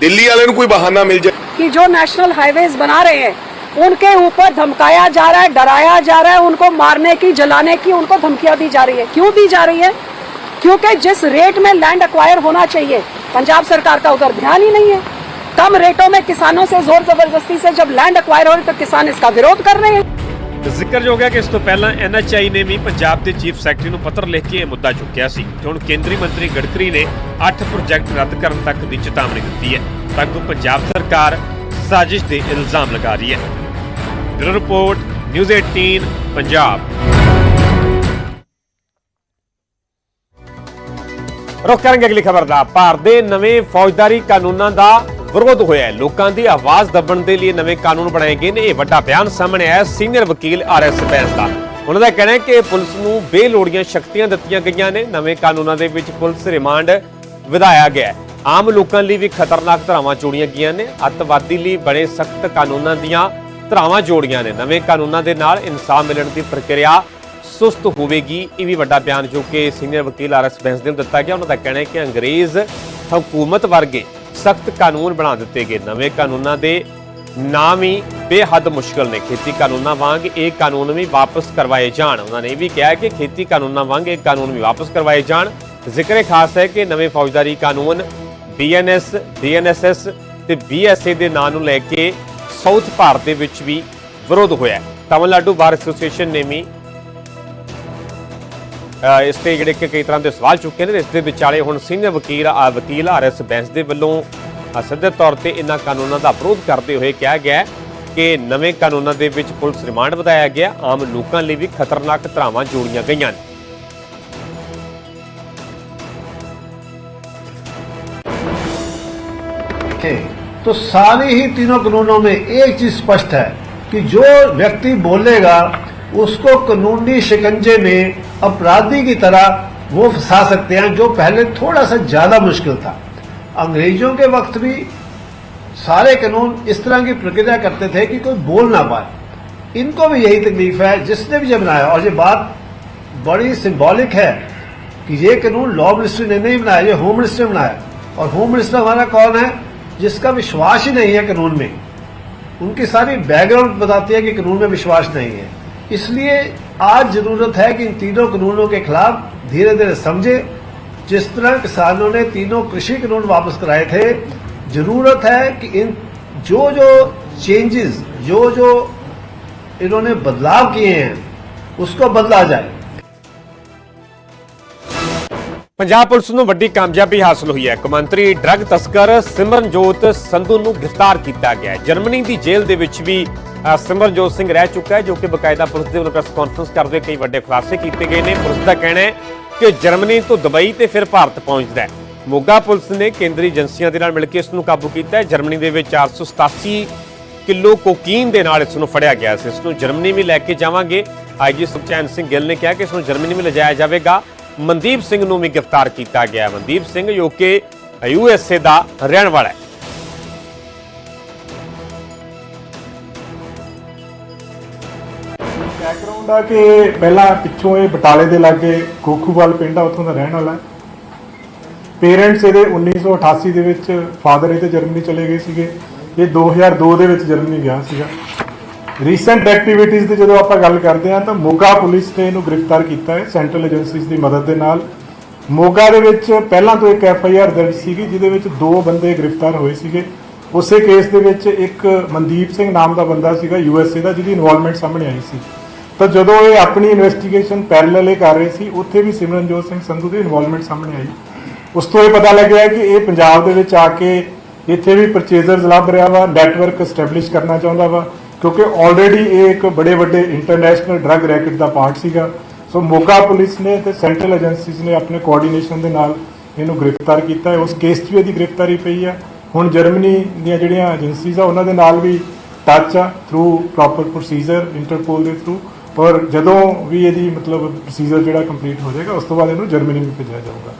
ਦਿੱਲੀ ਵਾਲਿਆਂ ਨੂੰ ਕੋਈ ਬਹਾਨਾ ਮਿਲ ਜਾਏ कि जो नेशनल हाईवेज बना रहे हैं उनके ऊपर धमकाया जा रहा है डराया जा रहा है उनको मारने की जलाने की उनको धमकियां दी जा रही है क्यों दी जा रही है क्योंकि जिस रेट में लैंड एक्वायर होना चाहिए पंजाब सरकार का उधर ध्यान ही नहीं है कम रेटों में किसानों से जोर जबरदस्ती से जब लैंड एक्वायर हो रही तो किसान इसका विरोध कर रहे हैं ਜ਼ਿਕਰਯੋਗ ਹੈ ਕਿ ਇਸ ਤੋਂ ਪਹਿਲਾਂ ਐਨਐਚਆਈ ਨੇ ਵੀ ਪੰਜਾਬ ਦੇ ਚੀਫ ਸੈਕਟਰੀ ਨੂੰ ਪੱਤਰ ਲਿਖ ਕੇ ਇਹ ਮੁੱਦਾ ਚੁੱਕਿਆ ਸੀ ਤੇ ਹੁਣ ਕੇਂਦਰੀ ਮੰਤਰੀ ਗਡਕਰੀ ਨੇ 8 ਪ੍ਰੋਜੈਕਟ ਰੱਦ ਕਰਨ ਤੱਕ ਦੀ ਚੇਤਾਵਨੀ ਦਿੱਤੀ ਹੈ, ਤਾਂ ਕਿ ਪੰਜਾਬ ਸਰਕਾਰ ਸਾਜ਼ਿਸ਼ ਦੇ ਇਲਜ਼ਾਮ ਲਗਾ ਰਹੀ ਹੈ। Bureau report, news 18 Punjab. ਰੁਕ ਕਰਾਂਗੇ ਅਗਲੀ ਖਬਰ ਦਾ। ਭਾਰਤ ਦੇ ਨਵੇਂ ਫੌਜਦਾਰੀ ਕਾਨੂੰਨਾਂ ਦਾ ਵਿਰੋਧ ਹੋਇਆ ਹੈ। ਲੋਕਾਂ ਦੀ ਆਵਾਜ਼ ਦੱਬਣ ਦੇ ਲਈ ਨਵੇਂ ਕਾਨੂੰਨ ਬਣਾਏ ਗਏ ਨੇ। ਇਹ ਵੱਡਾ ਬਿਆਨ ਸਾਹਮਣੇ ਆਇਆ ਸੀਨੀਅਰ ਵਕੀਲ ਆਰਐਸ ਬੈਂਸ ਦਾ। ਉਹਨਾਂ ਦਾ ਕਹਿਣਾ ਹੈ ਕਿ ਪੁਲਿਸ ਨੂੰ ਬੇਲੋੜੀਆਂ ਸ਼ਕਤੀਆਂ ਦਿੱਤੀਆਂ ਗਈਆਂ ਨੇ। ਨਵੇਂ ਕਾਨੂੰਨਾਂ ਦੇ ਵਿੱਚ ਪੁਲਿਸ ਰਿਮਾਂਡ ਵਧਾਇਆ ਗਿਆ ਆਮ ਲੋਕਾਂ ਲਈ ਵੀ ਖਤਰਨਾਕ ਧਾਰਾਵਾਂ ਜੋੜੀਆਂ ਗਈਆਂ ਨੇ। ਅੱਤਵਾਦੀ ਲਈ ਬੜੇ ਸਖਤ ਕਾਨੂੰਨਾਂ ਦੀਆਂ ਧਾਰਾਵਾਂ ਜੋੜੀਆਂ ਨੇ। ਨਵੇਂ ਕਾਨੂੰਨਾਂ ਦੇ ਨਾਲ ਇਨਸਾਫ ਮਿਲਣ ਦੀ ਪ੍ਰਕਿਰਿਆ ਸੁਸਤ ਹੋਵੇਗੀ। ਇਹ ਵੀ ਵੱਡਾ ਬਿਆਨ ਜੋ ਕਿ ਸੀਨੀਅਰ ਵਕੀਲ ਆਰ ਐਸ ਬੈਂਸ ਦੇ ਨੂੰ ਦਿੱਤਾ ਗਿਆ। ਉਹਨਾਂ ਦਾ ਕਹਿਣਾ ਹੈ ਕਿ ਅੰਗਰੇਜ਼ ਹਕੂਮਤ ਵਰਗੇ ਸਖਤ ਕਾਨੂੰਨ ਬਣਾ ਦਿੱਤੇ ਗਏ ਨਵੇਂ ਕਾਨੂੰਨਾਂ ਦੇ ਨਾਮ ਹੀ ਬੇਹੱਦ ਮੁਸ਼ਕਲ ਨੇ। ਖੇਤੀ ਕਾਨੂੰਨਾਂ ਵਾਂਗ ਇਹ ਕਾਨੂੰਨ ਵੀ ਵਾਪਸ ਕਰਵਾਏ ਜਾਣ। ਉਹਨਾਂ ਨੇ ਇਹ ਵੀ ਕਿਹਾ ਕਿ ਖੇਤੀ ਕਾਨੂੰਨਾਂ ਵਾਂਗ ਇਹ ਕਾਨੂੰਨ ਵੀ ਵਾਪਸ ਕਰਵਾਏ ਜਾਣ। ਜ਼ਿਕਰ ਖਾਸ ਹੈ ਕਿ ਨਵੇਂ ਫੌਜਦਾਰੀ ਕਾਨੂੰਨ ਬੀਐਨਐਸ, ਡੀਐਨਐਸਐਸ ਤੇ ਬੀਐਸਏ ਦੇ ਨਾਂ ਨੂੰ ਲੈ ਕੇ ਸਾਊਥ ਭਾਰਤ ਦੇ ਵਿੱਚ ਵੀ ਵਿਰੋਧ ਹੋਇਆ ਹੈ। ਤਾਮਿਲਨਾਡੂ ਬਾਰ ਐਸੋਸੀਏਸ਼ਨ ਨੇ ਵੀ ਇਸ ਤੇ ਜਿਹੜੇ ਕਿ ਕਈ ਤਰ੍ਹਾਂ ਦੇ ਸਵਾਲ ਚੁੱਕੇ ਨੇ ਇਸ ਦੇ ਵਿਚਾਲੇ ਹੁਣ ਸੀਨੀਅਰ ਵਕੀਲ ਅ, ਵਕੀਲ ਆਰਐਸ ਬੈਂਸ ਦੇ ਵੱਲੋਂ ਅ, ਸਿੱਧੇ ਤੌਰ ਤੇ ਇਹਨਾਂ ਕਾਨੂੰਨਾਂ ਦਾ ਵਿਰੋਧ ਕਰਦੇ ਹੋਏ ਕਿਹਾ ਗਿਆ ਹੈ ਕਿ ਨਵੇਂ ਕਾਨੂੰਨਾਂ ਦੇ ਵਿੱਚ ਪੁਲਿਸ ਰਿਮਾਂਡ ਵਧਾਇਆ ਗਿਆ ਆਮ ਲੋਕਾਂ ਲਈ ਵੀ ਖਤਰਨਾਕ ਧਾਰਾਵਾਂ ਜੋੜੀਆਂ ਗਈਆਂ ਨੇ थे तो सारे ही तीनों कानूनों में एक चीज स्पष्ट है कि जो व्यक्ति बोलेगा उसको कानूनी शिकंजे में अपराधी की तरह वो फंसा सकते हैं, जो पहले थोड़ा सा ज़्यादा मुश्किल था। अंग्रेज़ों के वक्त भी सारे कानून इस तरह की प्रक्रिया करते थे कि कोई बोल ना पाए। इनको भी यही तकलीफ़ है, जिसने भी जब बनाया। और ये बात बड़ी सिंबॉलिक है कि ये कानून लॉ मिनिस्ट्री ने नहीं बनाया, ये होम मिनिस्ट्री ने बनाया। और होम मिनिस्टर हमारा कौन है, जिसका विश्वास ही नहीं है कानून में। उनकी सारी बैकग्राउंड बताती है कि कानून में विश्वास नहीं है। इसलिए आज जरूरत है कि इन तीनों कानूनों के खिलाफ धीरे धीरे समझे जिस तरह किसानों ने तीनों कृषि कानून वापस कराए थे जरूरत है कि इन जो जो चेंजेस जो जो इन्होंने बदलाव किए हैं उसको बदला जाए ਪੰਜਾਬ ਪੁਲਿਸ ਨੂੰ ਵੱਡੀ ਕਾਮਯਾਬੀ ਹਾਸਲ ਹੋਈ ਹੈ ਕੌਮਾਂਤਰੀ ਡਰੱਗ ਤਸਕਰ ਸਿਮਰਨਜੋਤ ਸੰਧੂ ਨੂੰ ਗ੍ਰਿਫਤਾਰ ਕੀਤਾ ਗਿਆ ਹੈ ਜਰਮਨੀ ਦੀ ਜੇਲ੍ਹ ਦੇ ਵਿੱਚ ਵੀ ਸਿਮਰਜੋਤ ਸਿੰਘ ਰਹਿ ਚੁੱਕਾ ਹੈ, ਜੋ ਕਿ ਬਕਾਇਦਾ ਪੁਲਿਸ ਦੇ ਵੱਲੋਂ ਪ੍ਰੈਸ ਕਾਨਫਰੰਸ ਕਰਦੇ ਹੋਏ ਕਈ ਵੱਡੇ ਖੁਲਾਸੇ ਕੀਤੇ ਗਏ ਨੇ। ਪੁਲਿਸ ਦਾ ਕਹਿਣਾ ਹੈ ਕਿ ਜਰਮਨੀ ਤੋਂ ਦੁਬਈ ਤੇ ਫਿਰ ਭਾਰਤ ਪਹੁੰਚਦਾ ਹੈ। ਮੋਗਾ ਪੁਲਿਸ ਨੇ ਕੇਂਦਰੀ ਏਜੰਸੀਆਂ ਦੇ ਨਾਲ ਮਿਲ ਕੇ ਇਸ ਨੂੰ ਕਾਬੂ ਕੀਤਾ ਹੈ। ਜਰਮਨੀ ਦੇ ਵਿੱਚ 487 ਕਿਲੋ ਕੋਕੀਨ ਦੇ ਨਾਲ ਇਸ ਨੂੰ ਫੜਿਆ ਗਿਆ ਸੀ। ਇਸ ਨੂੰ ਜਰਮਨੀ ਵੀ ਲੈ ਕੇ ਜਾਵਾਂਗੇ। ਆਈਜੀ ਸੁਖਚੈਨ ਸਿੰਘ ਗਿੱਲ ਨੇ ਕਿਹਾ ਕਿ ਇਸ ਨੂੰ ਜਰਮਨੀ ਵੀ ਲਿਜਾਇਆ ਜਾਵੇਗਾ। ਮਨਦੀਪ ਸਿੰਘ ਨੂੰ ਵੀ ਗ੍ਰਿਫਤਾਰ ਕੀਤਾ ਗਿਆ ਮਨਦੀਪ ਸਿੰਘ ਜੋ ਕਿ ਯੂਐਸਏ ਦਾ ਰਹਿਣ ਵਾਲਾ ਹੈ। ਬੈਕਗ੍ਰਾਉਂਡ ਆ ਕਿ ਪਹਿਲਾਂ ਪਿੱਛੋਂ ਇਹ ਬਟਾਲੇ ਦੇ ਲਾਗੇ ਕੋਖੂਵਾਲ ਪਿੰਡ ਆ, ਉੱਥੋਂ ਦਾ ਰਹਿਣ ਵਾਲਾ ਪੇਰੈਂਟਸ ਇਹਦੇ 1988 ਦੇ ਵਿੱਚ ਫਾਦਰ ਇਹਦੇ ਜਰਮਨੀ ਚਲੇ ਗਏ ਸੀਗੇ। ਇਹ 2002 ਦੇ ਵਿੱਚ ਜਰਮਨੀ ਗਿਆ ਸੀਗਾ। ਰੀਸੈਂਟ ਐਕਟੀਵਿਟੀਜ਼ ਦੀ ਜਦੋਂ ਆਪਾਂ ਗੱਲ ਕਰਦੇ ਹਾਂ ਤਾਂ ਮੋਗਾ ਪੁਲਿਸ ਨੇ ਇਹਨੂੰ ਗ੍ਰਿਫਤਾਰ ਕੀਤਾ ਹੈ ਸੈਂਟਰਲ ਏਜੰਸੀਜ਼ ਦੀ ਮਦਦ ਦੇ ਨਾਲ। ਮੋਗਾ ਦੇ ਵਿੱਚ ਪਹਿਲਾਂ ਤੋਂ ਇੱਕ ਐਫ ਆਈ ਆਰ ਦਰਜ ਸੀਗੀ, ਜਿਹਦੇ ਵਿੱਚ ਦੋ ਬੰਦੇ ਗ੍ਰਿਫਤਾਰ ਹੋਏ ਸੀਗੇ। ਉਸੇ ਕੇਸ ਦੇ ਵਿੱਚ ਇੱਕ ਮਨਦੀਪ ਸਿੰਘ ਨਾਮ ਦਾ ਬੰਦਾ ਸੀਗਾ ਯੂ ਐਸ ਏ ਦਾ, ਜਿਹਦੀ ਇਨਵੋਲਵਮੈਂਟ ਸਾਹਮਣੇ ਆਈ ਸੀ। ਤਾਂ ਜਦੋਂ ਇਹ ਆਪਣੀ ਇਨਵੈਸਟੀਗੇਸ਼ਨ ਪੈਰਲਲ ਕਰ ਰਹੇ ਸੀ, ਉੱਥੇ ਵੀ ਸਿਮਰਨਜੋਤ ਸਿੰਘ ਸੰਧੂ ਦੀ ਇਨਵੋਲਵਮੈਂਟ ਸਾਹਮਣੇ ਆਈ। ਉਸ ਤੋਂ ਇਹ ਪਤਾ ਲੱਗਿਆ ਕਿ ਇਹ ਪੰਜਾਬ ਦੇ ਵਿੱਚ ਆ ਕੇ ਇੱਥੇ ਵੀ ਪਰਚੇਜ਼ਰਸ ਲੱਭ ਰਿਹਾ ਵਾ ਨੈਟਵਰਕ ਐਸਟੈਬਲਿਸ਼ ਕਰਨਾ ਚਾਹੁੰਦਾ ਵਾ, ਕਿਉਂਕਿ ਆਲਰੇਡੀ ਇਹ ਇੱਕ ਬੜੇ ਵੱਡੇ ਇੰਟਰਨੈਸ਼ਨਲ ਡਰੱਗ ਰੈਕਟ ਦਾ ਪਾਰਟ ਸੀਗਾ। ਸੋ ਮੋਗਾ ਪੁਲਿਸ ਨੇ ਤੇ ਸੈਂਟਰਲ ਏਜੰਸੀਜ਼ ਨੇ ਆਪਣੇ ਕੋਆਰਡੀਨੇਸ਼ਨ ਦੇ ਨਾਲ ਇਹਨੂੰ ਗ੍ਰਿਫਤਾਰ ਕੀਤਾ। ਹੈ ਉਸ ਕੇਸ 'ਚ ਵੀ ਇਹਦੀ ਗ੍ਰਿਫਤਾਰੀ ਪਈ ਆ। ਹੁਣ ਜਰਮਨੀ ਦੀਆਂ ਜਿਹੜੀਆਂ ਏਜੰਸੀਜ਼ ਆ, ਉਹਨਾਂ ਦੇ ਨਾਲ ਵੀ ਟੱਚ ਆ ਥਰੂ ਪ੍ਰੋਪਰ ਪ੍ਰੋਸੀਜਰ ਇੰਟਰਪੋਲ ਦੇ ਥਰੂ ਔਰ ਜਦੋਂ ਵੀ ਇਹਦੀ ਮਤਲਬ ਪ੍ਰੋਸੀਜਰ ਜਿਹੜਾ ਕੰਪਲੀਟ ਹੋ ਜਾਏਗਾ, ਉਸ ਤੋਂ ਬਾਅਦ ਇਹਨੂੰ ਜਰਮਨੀ ਵੀ ਭੇਜਿਆ ਜਾਊਗਾ।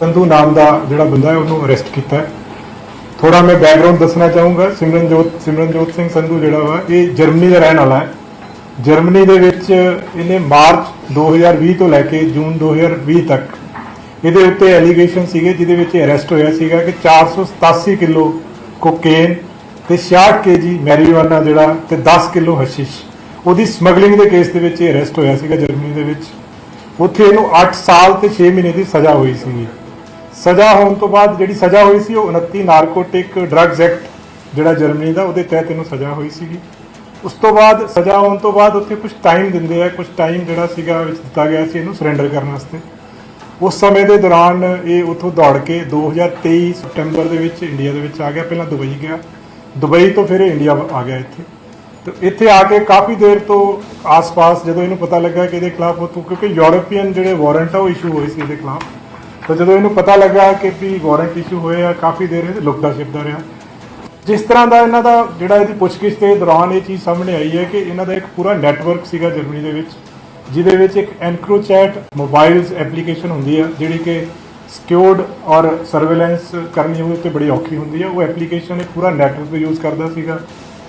ਸੰਧੂ ਨਾਮ ਦਾ ਜਿਹੜਾ ਬੰਦਾ ਹੈ, ਉਹਨੂੰ ਅਰੈਸਟ ਕੀਤਾ ਹੈ। ਥੋੜਾ ਮੈਂ ਬੈਕਗ੍ਰਾਉਂਡ ਦੱਸਣਾ ਚਾਹੂੰਗਾ। ਸਿਮਰਨਜੋਤ ਸਿਮਰਨਜੋਤ ਸਿੰਘ ਸੰਧੂ ਜਿਹੜਾ ਵਾ, ਇਹ ਜਰਮਨੀ ਦਾ ਰਹਿਣ ਵਾਲਾ ਹੈ। ਜਰਮਨੀ ਦੇ ਵਿੱਚ ਇਹਨੇ ਮਾਰਚ 2020 ਤੋਂ ਲੈ ਕੇ ਜੂਨ 2020 ਤੱਕ ਇਹਦੇ ਉੱਤੇ ਐਲੀਗੇਸ਼ਨ ਸੀਗੇ, ਜਿਹਦੇ ਵਿੱਚ ਅਰੈਸਟ ਹੋਇਆ ਸੀਗਾ ਕਿ 487 ਕਿਲੋ ਕੋਕੇਨ ਤੇ 66 ਕੇਜੀ ਮੈਰੀਜੁਆਨਾ ਜਿਹੜਾ ਤੇ 10 ਕਿਲੋ ਹਸ਼ਿਸ਼ ਉਹਦੀ ਸਮਗਲਿੰਗ ਦੇ ਕੇਸ ਦੇ ਵਿੱਚ ਇਹ ਅਰੈਸਟ ਹੋਇਆ ਸੀਗਾ ਜਰਮਨੀ ਦੇ ਵਿੱਚ। ਉੱਥੇ ਇਹਨੂੰ 8 ਸਾਲ ਤੇ 6 ਮਹੀਨੇ ਦੀ ਸਜ਼ਾ ਹੋਈ ਸੀਗੀ। ਸਜ਼ਾ ਹੋਣ ਤੋਂ ਬਾਅਦ ਜਿਹੜੀ ਸਜ਼ਾ ਹੋਈ ਸੀ, ਉਹ 29 ਨਾਰਕੋਟਿਕ ਡਰੱਗਸ ਐਕਟ ਜਿਹੜਾ ਜਰਮਨੀ ਦਾ, ਉਹਦੇ ਤਹਿਤ ਇਹਨੂੰ ਸਜ਼ਾ ਹੋਈ ਸੀਗੀ। ਉਸ ਤੋਂ ਬਾਅਦ ਸਜ਼ਾ ਹੋਣ ਤੋਂ ਬਾਅਦ ਉੱਥੇ ਕੁਝ ਟਾਈਮ ਦਿੰਦੇ ਆ ਕੁਝ ਟਾਈਮ ਜਿਹੜਾ ਸੀਗਾ ਵਿੱਚ ਦਿੱਤਾ ਗਿਆ ਸੀ ਇਹਨੂੰ ਸਰੈਂਡਰ ਕਰਨ ਵਾਸਤੇ। ਉਸ ਸਮੇਂ ਦੇ ਦੌਰਾਨ ਇਹ ਉੱਥੋਂ ਦੌੜ ਕੇ 2023 ਸਤੰਬਰ ਦੇ ਵਿੱਚ ਇੰਡੀਆ ਦੇ ਵਿੱਚ ਆ ਗਿਆ, ਪਹਿਲਾਂ ਦੁਬਈ ਗਿਆ। ਦੁਬਈ ਤੋਂ ਫਿਰ ਇਹ ਇੰਡੀਆ ਆ ਗਿਆ ਇੱਥੇ। ਤੇ ਇੱਥੇ ਆ ਕੇ ਕਾਫੀ ਦੇਰ ਤੋਂ ਆਸ-ਪਾਸ ਜਦੋਂ ਇਹਨੂੰ ਪਤਾ ਲੱਗਾ ਕਿ ਇਹਦੇ ਖਿਲਾਫ ਉਹ ਕਿਉਂਕਿ ਯੂਰੋਪੀਅਨ ਜਿਹੜੇ ਵਾਰੰਟ ਆ, ਉਹ ਇਸ਼ੂ ਹੋਏ ਸੀ ਇਹਦੇ ਖਿਲਾਫ। ਤਾਂ ਜਦੋਂ ਇਹਨੂੰ ਪਤਾ ਲੱਗਾ ਕਿ ਵੀ ਵਾਰੰਟ ਇਸ਼ੂ ਹੋਏ ਆ, ਕਾਫੀ ਦੇਰ ਇਹ ਲੁਕਦਾ ਛਿਪਦਾ ਰਿਹਾ। ਜਿਸ ਤਰ੍ਹਾਂ ਦਾ ਇਹਨਾਂ ਦਾ ਜਿਹੜਾ ਇਹਦੀ ਪੁੱਛਗਿੱਛ ਦੇ ਦੌਰਾਨ ਇਹ ਚੀਜ਼ ਸਾਹਮਣੇ ਆਈ ਹੈ ਕਿ ਇਹਨਾਂ ਦਾ ਇੱਕ ਪੂਰਾ ਨੈਟਵਰਕ ਸੀਗਾ ਜਰਮਨੀ ਦੇ ਵਿੱਚ, ਜਿਹਦੇ ਵਿੱਚ ਇੱਕ ਐਨਕਰੋਚੈਟ ਮੋਬਾਈਲਸ ਐਪਲੀਕੇਸ਼ਨ ਹੁੰਦੀ ਹੈ ਜਿਹੜੀ ਕਿ ਸਿਕਿਉਰਡ ਔਰ ਸਰਵੇਲੈਂਸ ਕਰਨੀ ਹੋਵੇ ਤੇ ਬੜੀ ਔਖੀ ਹੁੰਦੀ ਹੈ ਉਹ ਐਪਲੀਕੇਸ਼ਨ ਇੱਕ ਪੂਰਾ ਨੈਟਵਰਕ ਯੂਜ਼ ਕਰਦਾ ਸੀਗਾ।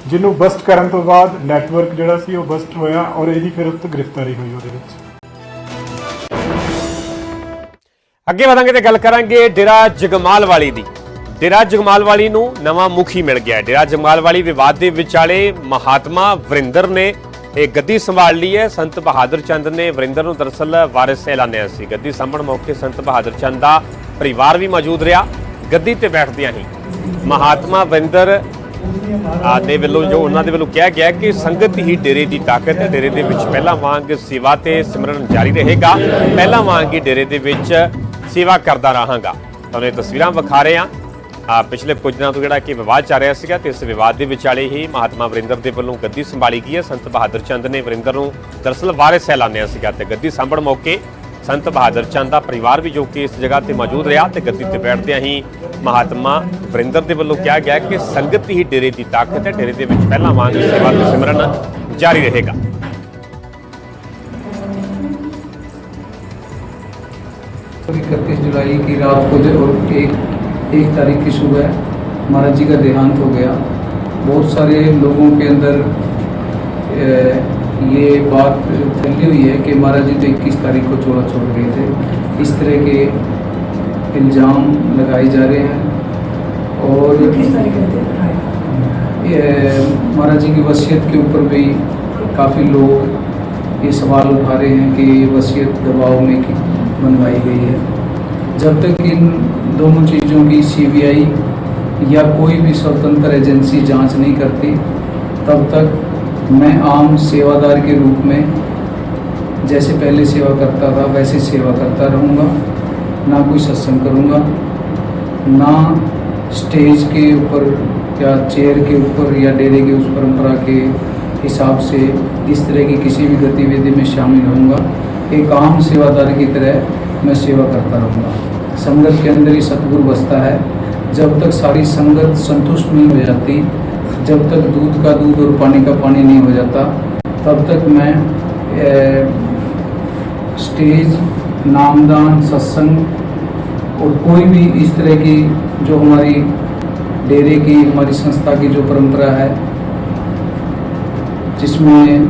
ਜਿਹਨੂੰ ਬਸਟ ਕਰਨ ਤੋਂ ਬਾਅਦ ਨੈਟਵਰਕ ਜਿਹੜਾ ਸੀ ਉਹ ਬਸਟ ਹੋਇਆ ਔਰ ਇਹਦੀ ਫਿਰ ਉਸ ਤੋਂ ਗ੍ਰਿਫਤਾਰੀ ਹੋਈ ਉਹਦੇ ਵਿੱਚ। ਅੱਗੇ ਵਧਾਂਗੇ ਤੇ ਗੱਲ ਕਰਾਂਗੇ ਡੇਰਾ ਜਗਮਾਲ ਵਾਲੀ ਦੀ। ਡੇਰਾ ਜਗਮਾਲ ਵਾਲੀ ਨੂੰ ਨਵਾਂ ਮੁਖੀ ਮਿਲ ਗਿਆ ਡੇਰਾ ਜਗਮਾਲ ਵਾਲੀ ਵਿਵਾਦ ਦੇ ਵਿਚਾਲੇ ਮਹਾਤਮਾ ਵਰਿੰਦਰ ਨੇ ਇਹ ਗੱਦੀ ਸੰਭਾਲ ਲਈ ਹੈ। ਸੰਤ ਬਹਾਦਰ ਚੰਦ ਨੇ ਵਰਿੰਦਰ ਨੂੰ ਦਰਅਸਲ ਵਾਰਿਸ ਐਲਾਨਿਆ ਸੀ। ਗੱਦੀ ਸੰਭਣ ਮੌਕੇ ਸੰਤ ਬਹਾਦਰ ਚੰਦ ਦਾ ਪਰਿਵਾਰ ਵੀ ਮੌਜੂਦ ਰਿਹਾ। ਗੱਦੀ ਤੇ ਬੈਠਦਿਆਂ ਹੀ ਮਹਾਤਮਾ ਵਰਿੰਦਰ ਆ ਦੇ ਵੱਲੋਂ ਜੋ ਉਹਨਾਂ ਦੇ ਵੱਲੋਂ ਕਿਹਾ ਗਿਆ ਕਿ ਸੰਗਤ ਹੀ ਡੇਰੇ ਦੀ ਤਾਕਤ ਹੈ। ਡੇਰੇ ਦੇ ਵਿੱਚ ਪਹਿਲਾਂ ਵਾਂਗ ਸੇਵਾ ਤੇ ਸਿਮਰਨ ਜਾਰੀ ਰਹੇਗਾ। ਪਹਿਲਾਂ ਵਾਂਗ ਹੀ ਡੇਰੇ ਦੇ ਵਿੱਚ ਸੇਵਾ ਕਰਦਾ ਰਹਾਂਗਾ। ਤੁਹਾਨੂੰ ਇਹ ਤਸਵੀਰਾਂ ਵਿਖਾ ਰਹੇ ਹਾਂ। ਆ ਪਿਛਲੇ ਕੁਝ ਦਿਨਾਂ ਤੋਂ ਜਿਹੜਾ ਕਿ ਵਿਵਾਦ ਚੱਲ ਰਿਹਾ ਸੀਗਾ ਤੇ ਇਸ ਵਿਵਾਦ ਦੇ ਵਿਚਾਲੇ ਹੀ ਮਹਾਤਮਾ ਵਰਿੰਦਰ ਦੇ ਵੱਲੋਂ ਗੱਦੀ ਸੰਭਾਲੀ ਗਈ ਹੈ। ਸੰਤ ਬਹਾਦਰ ਚੰਦ ਨੇ ਵਰਿੰਦਰ ਨੂੰ ਦਰਅਸਲ ਵਾਰਿਸ ਐਲਾਨਿਆ ਸੀਗਾ ਤੇ ਗੱਦੀ ਸੰਭਣ ਮੌਕੇ ਸੰਤ ਬਹਾਦਰ ਚੰਦ ਦਾ ਪਰਿਵਾਰ ਵੀ ਜੋ ਕਿ ਇਸ ਜਗ੍ਹਾ ਤੇ ਮੌਜੂਦ ਰਿਹਾ ਤੇ ਗੱਦੀ ਤੇ ਬੈਠਦਿਆਂ ਹੀ ਮਹਾਤਮਾ ਵਰਿੰਦਰ ਦੇ ਵੱਲੋਂ ਕਿਹਾ ਗਿਆ ਕਿ ਸੰਗਤ ਹੀ ਡੇਰੇ ਦੀ ਤਾਕਤ ਹੈ ਡੇਰੇ ਦੇ ਵਿੱਚ ਪਹਿਲਾਂ ਵਾਂਗ ਸੇਵਾ ਤੇ ਸਿਮਰਨ ਜਾਰੀ ਰਹੇਗਾ इकतीस जुलाई की रात को जब और एक एक तारीख की सुबह महाराज जी का देहांत हो गया बहुत सारे लोगों के अंदर अ, ये बात फैली हुई है कि महाराज जी तो 21 तारीख को चोला छोड़ गए थे। इस तरह के इल्ज़ाम लगाए जा रहे हैं और महाराज जी की वसीयत के ऊपर भी काफ़ी लोग ये सवाल उठा रहे हैं कि ये वसीयत दबाव में की बनवाई गई है। जब तक इन दोनों चीज़ों की सीबीआई या कोई भी स्वतंत्र एजेंसी जाँच नहीं करती तब तक मैं आम सेवादार के रूप में जैसे पहले सेवा करता था, वैसे सेवा करता रहूँगा। ना कोई सत्संग करूँगा, ना स्टेज के ऊपर या चेयर के ऊपर या डेरे के उस परंपरा के हिसाब से इस तरह की किसी भी गतिविधि में शामिल होऊँगा। एक आम सेवादार की तरह मैं सेवा करता रहूँगा। संगत के अंदर ही सतगुरु बसता है। जब तक सारी संगत संतुष्ट नहीं हो जाती जब तक दूध का दूध और पानी का पानी नहीं हो जाता तब तक मैं ए, स्टेज नामदान सत्संग और कोई भी इस तरह की जो हमारी डेरे की हमारी संस्था की जो परंपरा है जिसमें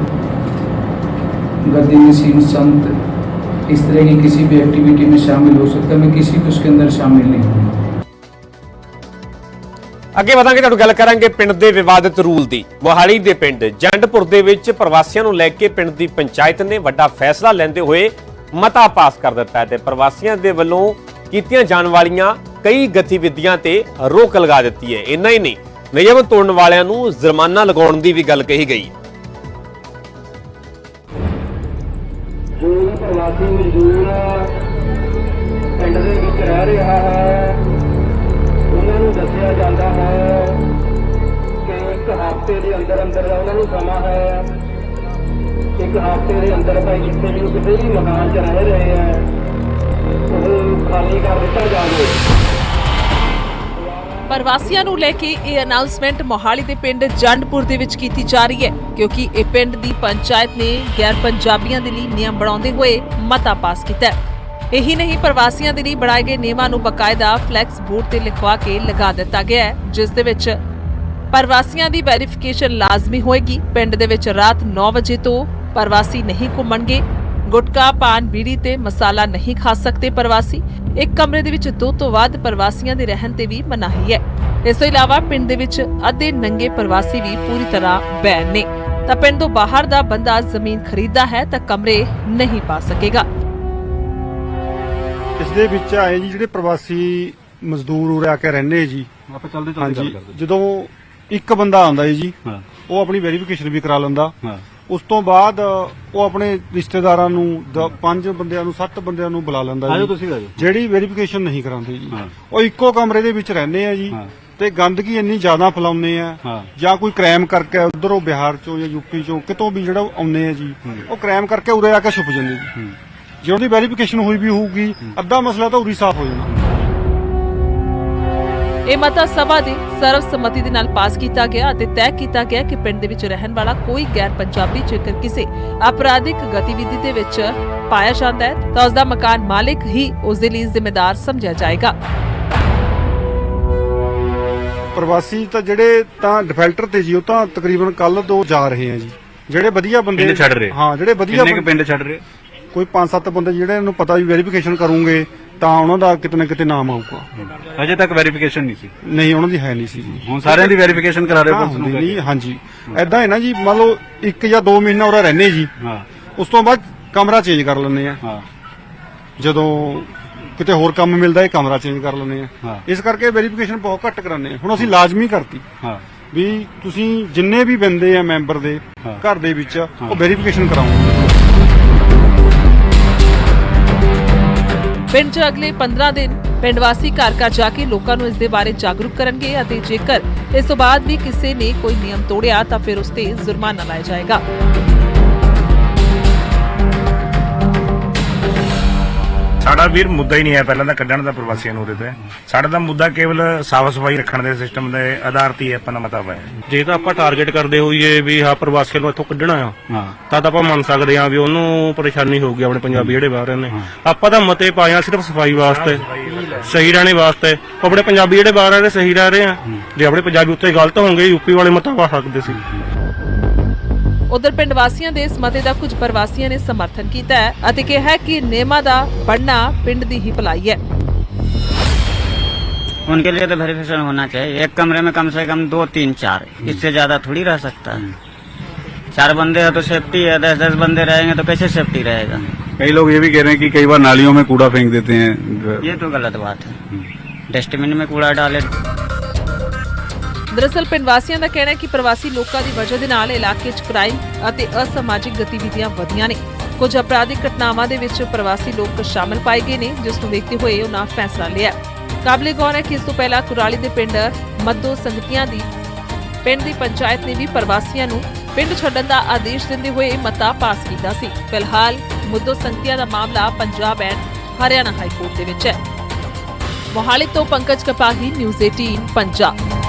गद्दी नसीम संत इस तरह की किसी भी एक्टिविटी में शामिल हो सकता मैं किसी भी उसके अंदर शामिल नहीं हूँ। ਅੱਗੇ ਵਧਾਂਗੇ, ਤੁਹਾਨੂੰ ਗੱਲ ਕਰਾਂਗੇ ਪਿੰਡ ਦੇ ਵਿਵਾਦਿਤ ਰੂਲ ਦੀ। ਮੋਹਾਲੀ ਦੇ ਪਿੰਡ ਜੰਡਪੁਰ ਦੇ ਵਿੱਚ ਪ੍ਰਵਾਸੀਆਂ ਨੂੰ ਲੈ ਕੇ ਪਿੰਡ ਦੀ ਪੰਚਾਇਤ ਨੇ ਵੱਡਾ ਫੈਸਲਾ ਲੈਂਦੇ ਹੋਏ ਮਤਾ ਪਾਸ ਕਰ ਦਿੱਤਾ ਤੇ ਪ੍ਰਵਾਸੀਆਂ ਦੇ ਵੱਲੋਂ ਕੀਤੀਆਂ ਜਾਣ ਵਾਲੀਆਂ ਕਈ ਗਤੀਵਿਧੀਆਂ ਤੇ ਰੋਕ ਲਗਾ ਦਿੱਤੀ ਹੈ। ਇੰਨਾ ਹੀ ਨਹੀਂ, ਨਿਯਮ ਤੋੜਨ ਵਾਲਿਆਂ ਨੂੰ ਜੁਰਮਾਨਾ ਲਗਾਉਣ ਦੀ ਵੀ ਗੱਲ ਕਹੀ ਗਈ। ਜੋ ਪ੍ਰਵਾਸੀ ਮਜ਼ਦੂਰ ਪਿੰਡ ਦੇ ਵਿੱਚ ਰਹਿ ਰਿਹਾ ਹੈ ਉਹਨਾਂ ਜਾਂਦਾ ਹੈ ਕਿ ਇੱਕ ਹਫ਼ਤੇ ਦੇ ਅੰਦਰ ਅੰਦਰ ਉਹਨਾਂ ਨੂੰ ਸਮਾਂ ਹੈ ਇੱਕ ਹਫ਼ਤੇ ਦੇ ਅੰਦਰ ਭਾਈ ਜਿੱਥੇ ਵੀ ਕਿਸੇ ਵੀ ਮਕਾਨ 'ਚ ਰਹਿ ਰਹੇ ਹੈ, ਉਹ ਖਾਲੀ ਕਰ ਦਿੱਤਾ ਜਾਵੇ। ਪ੍ਰਵਾਸੀਆਂ ਨੂੰ ਲੈ ਕੇ ਇਹ ਅਨਾਉਂਸਮੈਂਟ ਮੋਹਾਲੀ ਦੇ ਪਿੰਡ ਜੰਡਪੁਰ ਦੇ ਵਿੱਚ ਕੀਤੀ ਜਾ ਰਹੀ ਹੈ, ਕਿਉਂਕਿ ਇਹ ਪਿੰਡ ਦੀ ਪੰਚਾਇਤ ਨੇ ਗੈਰ ਪੰਜਾਬੀਆਂ ਦੇ ਲਈ ਨਿਯਮ ਬਣਾਉਂਦੇ ਹੋਏ ਮਤਾ ਪਾਸ ਕੀਤਾ ਹੈ। ਇਹੀ ਨਹੀਂ, ਪ੍ਰਵਾਸੀਆਂ ਦੇ ਲਈ ਬਣਾਏ ਗਏ ਨਿਯਮਾਂ ਨੂੰ ਬਕਾਇਦਾ ਫਲੈਕਸ ਬੋਰਡ ਤੇ ਲਿਖਵਾ ਕੇ ਲਗਾ ਦਿੱਤਾ ਗਿਆ ਹੈ, ਜਿਸ ਦੇ ਵਿੱਚ ਪ੍ਰਵਾਸੀਆਂ ਦੀ ਵੈਰੀਫਿਕੇਸ਼ਨ ਲਾਜ਼ਮੀ ਹੋਏਗੀ। ਪਿੰਡ ਦੇ ਵਿੱਚ ਰਾਤ 9 ਵਜੇ ਤੋਂ ਪ੍ਰਵਾਸੀ ਨਹੀਂ ਘੁੰਮਣਗੇ। ਗੁਟਕਾ, ਪਾਨ, ਬੀੜੀ ਤੇ ਮਸਾਲਾ ਨਹੀਂ ਖਾ ਸਕਦੇ ਪ੍ਰਵਾਸੀ। ਇੱਕ ਕਮਰੇ ਦੇ ਵਿੱਚ ਦੋ ਤੋਂ ਵੱਧ ਪ੍ਰਵਾਸੀਆਂ ਦੇ ਰਹਿਣ ਤੇ ਵੀ ਮਨਾਹੀ ਹੈ। ਇਸ ਤੋਂ ਇਲਾਵਾ ਪਿੰਡ ਦੇ ਵਿੱਚ ਅੱਧੇ ਨੰਗੇ ਪ੍ਰਵਾਸੀ ਵੀ ਪੂਰੀ ਤਰ੍ਹਾਂ ਬੈਨ ਨੇ। ਤਾਂ ਪਿੰਡ ਤੋਂ ਬਾਹਰ ਦਾ ਬੰਦਾ ਜ਼ਮੀਨ ਖਰੀਦਦਾ ਹੈ ਤਾਂ ਕਮਰੇ ਨਹੀਂ ਪਾ ਸਕੇਗਾ। ਇਸ ਦੇ ਵਿੱਚ ਆਏ ਜੀ ਜਿਹੜੇ ਪ੍ਰਵਾਸੀ ਮਜ਼ਦੂਰ ਉਰੇ ਆ ਕੇ ਰਹਿੰਦੇ ਜੀ। ਆਪਾਂ ਚੱਲਦੇ ਹਾਂਜੀ ਜਦੋਂ ਇੱਕ ਬੰਦਾ ਆਉਂਦਾ ਹੈ। ਜੀ ਉਹ ਆਪਣੀ ਵੈਰੀਫਿਕੇਸ਼ਨ ਵੀ ਕਰਾ ਲੈਂਦਾ। ਉਸ ਤੋਂ ਬਾਅਦ ਉਹ ਆਪਣੇ ਰਿਸ਼ਤੇਦਾਰਾਂ ਨੂੰ ਦ- ਪੰਜ ਬੰਦਿਆਂ ਨੂੰ ਸੱਤ ਬੰਦਿਆਂ ਨੂੰ ਬੁਲਾ ਲੈਂਦਾ ਜੀ। ਜਿਹੜੀ ਵੈਰੀਫਿਕੇਸ਼ਨ ਨਹੀਂ ਕਰਾਉਂਦੇ ਜੀ। ਉਹ ਇੱਕੋ ਕਮਰੇ ਦੇ ਵਿੱਚ ਰਹਿੰਦੇ ਆ ਜੀ। ਤੇ ਗੰਦਗੀ ਇੰਨੀ ਜ਼ਿਆਦਾ ਫੈਲਾਉਂਦੇ ਆ। ਜਾਂ ਕੋਈ ਕ੍ਰਾਈਮ ਕਰਕੇ ਉਧਰੋਂ ਬਿਹਾਰ ਚੋਂ ਜਾਂ ਯੂਪੀ ਚੋਂ ਕਿਤੋਂ ਵੀ ਜਿਹੜਾ ਆਉਂਦੇ ਆ ਜੀ ਉਹ ਕ੍ਰਾਈਮ ਕਰਕੇ ਉਰੇ ਆ ਕੇ ਛੁਪ ਜਾਂਦੇ ਜੀ। ਜੇ ਉਹਦੀ ਵੈਰੀਫਿਕੇਸ਼ਨ ਹੋਈ ਵੀ ਹੋਊਗੀ ਅੱਧਾ ਮਸਲਾ ਤਾਂ ਉਰੀ ਸਾਫ਼ ਹੋ ਜਾਣਾ। ਇਹ ਮਤਾ ਸਭਾ ਦੇ ਸਰਵਸੰਮਤੀ ਦੇ ਨਾਲ ਪਾਸ ਕੀਤਾ ਗਿਆ ਅਤੇ ਤੈਅ ਕੀਤਾ ਗਿਆ ਕਿ ਪਿੰਡ ਦੇ ਵਿੱਚ ਰਹਿਣ ਵਾਲਾ ਕੋਈ ਗੈਰ ਪੰਜਾਬੀ ਜੇਕਰ ਕਿਸੇ ਅਪਰਾਧਿਕ ਗਤੀਵਿਧੀ ਦੇ ਵਿੱਚ ਪਾਇਆ ਜਾਂਦਾ ਹੈ ਤਾਂ ਉਸ ਦਾ ਮਕਾਨ ਮਾਲਕ ਹੀ ਉਸ ਦੇ ਲਈ ਜ਼ਿੰਮੇਦਾਰ ਸਮਝਿਆ ਜਾਏਗਾ। ਪ੍ਰਵਾਸੀ ਤਾਂ ਜਿਹੜੇ ਤਾਂ ਡਿਫੈਕਟਰ ਤੇ ਜੀ ਉਹ ਤਾਂ ਤਕਰੀਬਨ ਕੱਲ ਤੋਂ ਜਾ ਰਹੇ ਆ ਜੀ। ਜਿਹੜੇ ਵਧੀਆ ਬੰਦੇ ਪਿੰਡ ਛੱਡ ਰਹੇ। ਹਾਂ ਜਿਹੜੇ ਵਧੀਆ ਕਿੰਨੇ ਕੁ ਪਿੰਡ ਛੱਡ ਰਹੇ? ਕੋਈ 5-7 ਬੰਦੇ ਜਿਹੜੇ ਨੂੰ ਪਤਾ ਵੀ ਵੈਰੀਫਿਕੇਸ਼ਨ ਕਰੂੰਗੇ ਤਾਂ ਉਹਨਾਂ ਦਾ ਕਿਤੇ ਨਾ ਕਿਤੇ ਨਾਮ ਆਊਗਾ। ਅਜੇ ਤੱਕ ਵੈਰੀਫਿਕੇਸ਼ਨ ਨਹੀਂ ਸੀ? ਨਹੀਂ ਉਹਨਾਂ ਦੀ ਹੈ ਨਹੀਂ ਸੀ ਜੀ। ਹੁਣ ਸਾਰਿਆਂ ਦੀ ਵੈਰੀਫਿਕੇਸ਼ਨ ਕਰਾ ਰਹੇ ਹਾਂ, ਹੋ ਹੁੰਦੀ ਨਹੀਂ ਹਾਂਜੀ। ਐਦਾਂ ਹੈ ਨਾ ਜੀ ਮੰਨ ਲਓ 1 ਜਾਂ 2 ਮਹੀਨਾ ਉਰਾ ਰਹਿੰਦੇ ਜੀ। ਹਾਂ। ਉਸ ਤੋਂ ਬਾਅਦ ਕਮਰਾ ਚੇਂਜ ਕਰ ਲੈਂਦੇ ਆ। ਹਾਂ। ਜਦੋਂ ਕਿਤੇ ਹੋਰ ਕੰਮ ਮਿਲਦਾ ਇਹ ਕਮਰਾ ਚੇਂਜ ਕਰ ਲੈਂਦੇ ਹਾਂ। ਆ ਇਸ ਕਰਕੇ ਵੈਰੀਫਿਕੇਸ਼ਨ ਬਹੁਤ ਘੱਟ ਕਰਾਉਂਦੇ ਆ। ਹੁਣ ਅਸੀਂ ਲਾਜ਼ਮੀ ਕਰਤੀ। ਹਾਂ। ਵੀ ਤੁਸੀਂ ਜਿੰਨੇ ਵੀ ਬੰਦੇ ਆ ਮੈਂਬਰ ਦੇ ਹਾਂ। ਘਰ ਦੇ ਵਿੱਚ ਉਹ ਵੈਰੀਫਿਕੇਸ਼ਨ ਕਰਾਓ ਪਿੰਡ 'ਚ ਅਗਲੇ 15 ਦਿਨ ਪਿੰਡ ਵਾਸੀ ਘਰ ਘਰ ਜਾ ਕੇ ਲੋਕਾਂ ਨੂੰ ਇਸ ਦੇ ਬਾਰੇ ਜਾਗਰੂਕ ਕਰਨਗੇ ਅਤੇ ਜੇਕਰ ਇਸ ਤੋਂ ਬਾਅਦ ਵੀ ਕਿਸੇ ਨੇ ਕੋਈ ਨਿਯਮ ਤੋੜਿਆ ਤਾਂ ਫਿਰ ਉਸ ਤੇ ਜੁਰਮਾਨਾ ਲਾਇਆ ਜਾਏਗਾ। ਸਾਡਾ ਵੀਰ ਮੁੱਦਾ ਹੀ ਨਹੀਂ ਹੈ ਪਹਿਲਾਂ ਤਾਂ ਕੱਢਣ ਦਾ ਪ੍ਰਵਾਸੀਆਂ ਨੂੰ ਤੇ। ਸਾਡਾ ਤਾਂ ਮੁੱਦਾ ਕੇਵਲ ਸਾਫ਼ ਸਫ਼ਾਈ ਰੱਖਣ ਦੇ ਸਿਸਟਮ ਦੇ ਆਧਾਰ ਤੇ ਹੀ ਆਪਾਂ ਦਾ ਮਤਲਬ ਹੈ ਜੇ ਤਾਂ ਆਪਾਂ ਟਾਰਗੇਟ ਕਰਦੇ ਹੋਈਏ ਵੀ ਹਾਂ ਪ੍ਰਵਾਸੀਆਂ ਨੂੰ ਇੱਥੋਂ ਕੱਢਣਾ ਆ ਹਾਂ। ਤਾਂ ਤਾਂ ਆਪਾਂ ਮੰਨ ਸਕਦੇ ਹਾਂ ਵੀ ਉਹਨੂੰ ਪਰੇਸ਼ਾਨੀ ਹੋਊਗੀ ਆਪਣੇ ਪੰਜਾਬੀ ਜਿਹੜੇ ਬਾਹਰ ਨੇ ਆਪਾਂ ਤਾਂ ਮਤੇ ਪਾਏ ਆ ਸਿਰਫ ਸਫ਼ਾਈ ਵਾਸਤੇ ਸਹੀ ਰਹਿਣੇ ਵਾਸਤੇ। ਉਹ ਆਪਣੇ ਪੰਜਾਬੀ ਜਿਹੜੇ ਬਾਹਰ ਆ ਰਹੇ ਸਹੀ ਰਹਿ ਰਹੇ ਆ। ਜੇ ਆਪਣੇ ਪੰਜਾਬੀ ਉੱਤੇ ਗਲਤ ਹੋਣਗੇ ਯੂਪੀ ਵਾਲੇ ਮਤਾ ਪਾ ਸਕਦੇ ਸੀ। ਉਧਰ ਪਿੰਡ ਵਾਸੀਆਂ ਦੇ ਇਸ ਮਤੇ ਦਾ ਕੁਝ ਪ੍ਰਵਾਸੀਆਂ ਨੇ ਸਮਰਥਨ ਕੀਤਾ ਹੈ ਅਤੇ ਕਿਹਾ ਹੈ ਕਿ ਨਿਯਮਾਂ ਦਾ ਪੜਨਾ ਪਿੰਡ ਦੀ ਹੀ ਭਲਾਈ ਹੈ उनके लिए तो वेरिफिकेशन होना चाहिए एक कमरे में कम से कम दो तीन चार इससे ज्यादा थोड़ी रह सकता है चार बंदे हैं तो सेफ्टी है दस दस बंदे रहेंगे तो कैसे सेफ्टी रहेगा कई लोग ये भी कह रहे हैं कि कई बार नालियों में कूड़ा फेंक देते हैं ये तो गलत बात है डस्टबिन में कूड़ा डाले ਦਰਅਸਲ ਪਿੰਡ ਵਾਸੀਆਂ ਦਾ ਕਹਿਣਾ ਹੈ ਕਿ ਪ੍ਰਵਾਸੀ ਲੋਕਾਂ ਦੀ ਵਜ੍ਹਾ ਦੇ ਨਾਲ ਇਲਾਕੇ 'ਚ ਕ੍ਰਾਈਮ ਅਤੇ ਅਸਮਾਜਿਕ ਗਤੀਵਿਧੀਆਂ ਵਧੀਆਂ ਨੇ। ਕੁਝ ਅਪਰਾਧਿਕ ਘਟਨਾਵਾਂ ਦੇ ਵਿੱਚ ਪ੍ਰਵਾਸੀ ਲੋਕ ਸ਼ਾਮਲ ਪਾਏ ਗਏ ਨੇ, ਜਿਸ ਨੂੰ ਦੇਖਦੇ ਹੋਏ ਉਹਨਾਂ ਫੈਸਲਾ ਲਿਆ ਕਾਬਲੇ ਗੌਰ ਹੈ ਕਿ ਇਸ ਤੋਂ ਪਹਿਲਾਂ ਕੁਰਾਲੀ ਦੇ ਪਿੰਡ ਮੱਦੋ ਸੰਗਤੀਆਂ ਦੀ ਪਿੰਡ ਦੀ ਪੰਚਾਇਤ ਨੇ ਵੀ ਪ੍ਰਵਾਸੀਆਂ ਨੂੰ ਪਿੰਡ ਛੱਡਣ ਦਾ ਆਦੇਸ਼ ਦਿੰਦੇ ਹੋਏ ਮਤਾ ਪਾਸ ਕੀਤਾ ਸੀ। ਫਿਲਹਾਲ ਮੁੱਦੋ ਸੰਗਤੀਆਂ ਦਾ ਮਾਮਲਾ Punjab and Haryana high court ਦੇ ਵਿੱਚ ਹੈ। ਮੋਹਾਲੀ ਤੋਂ ਪੰਕਜ ਕਪਾਹੀ, ਨਿਊਜ਼ 18 ਪੰਜਾਬ।